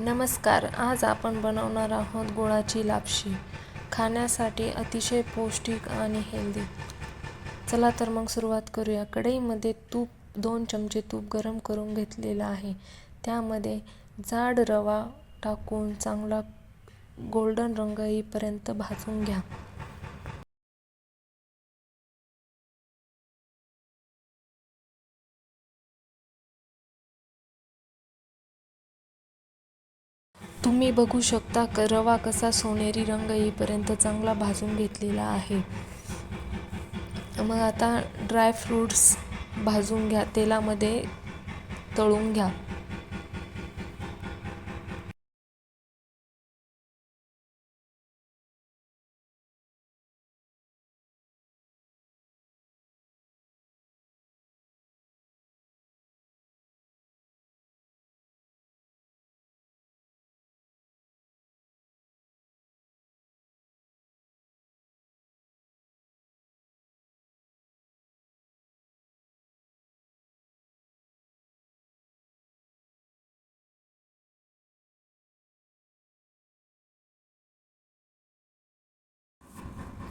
नमस्कार आज आपण बनवणार आहोत गुळाची लापशी. खाण्यासाठी अतिशय पौष्टिक आणि हेल्दी चला तर मग सुरुवात करूया. कढईमध्ये तूप दोन चमचे तूप गरम करून घेतलेलं आहे. त्यामध्ये जाड रवा टाकून चांगला गोल्डन रंग येईपर्यंत भाजून घ्या. तुम्ही बघू शकता क रवा कसा सोनेरी रंग येईपर्यंत चांगला भाजून घेतलेला आहे. मग आता ड्रायफ्रूट्स भाजून घ्या तेलामध्ये तळून घ्या.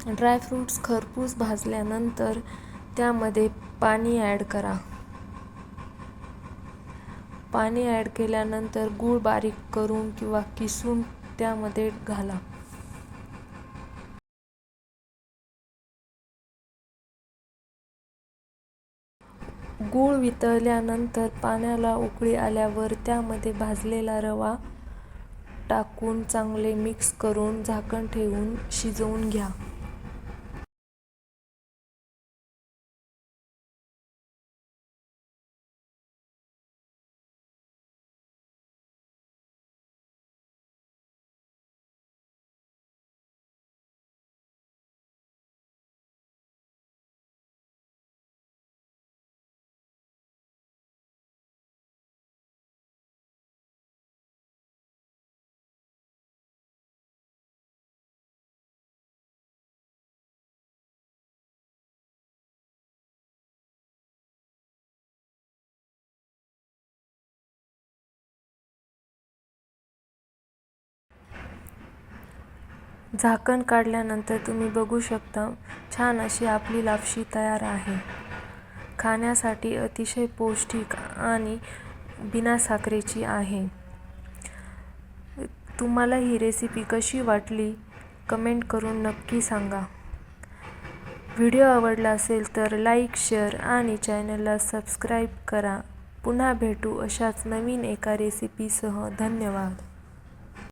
ड्रायफ्रूट्स खरपूस भाजल्यानंतर त्यामध्ये पाणी ॲड करा. पाणी ॲड केल्यानंतर गूळ बारीक करून किंवा किसून त्यामध्ये घाला. गूळ वितळल्यानंतर पाण्याला उकळी आल्यावर त्यामध्ये भाजलेला रवा टाकून चांगले मिक्स करून झाकण ठेवून शिजवून घ्या. झाकण काढल्यानंतर तुम्ही बघू शकता छान अशी आपली लापशी तयार आहे. खाण्यासाठी अतिशय पौष्टिक आणि बिना साखरेची आहे. तुम्हाला ही रेसिपी कशी वाटली कमेंट करून नक्की सांगा. व्हिडिओ आवडला असेल तर लाईक शेअर आणि चॅनलला सबस्क्राईब करा. पुन्हा भेटू अशाच नवीन एका रेसिपीसह. धन्यवाद.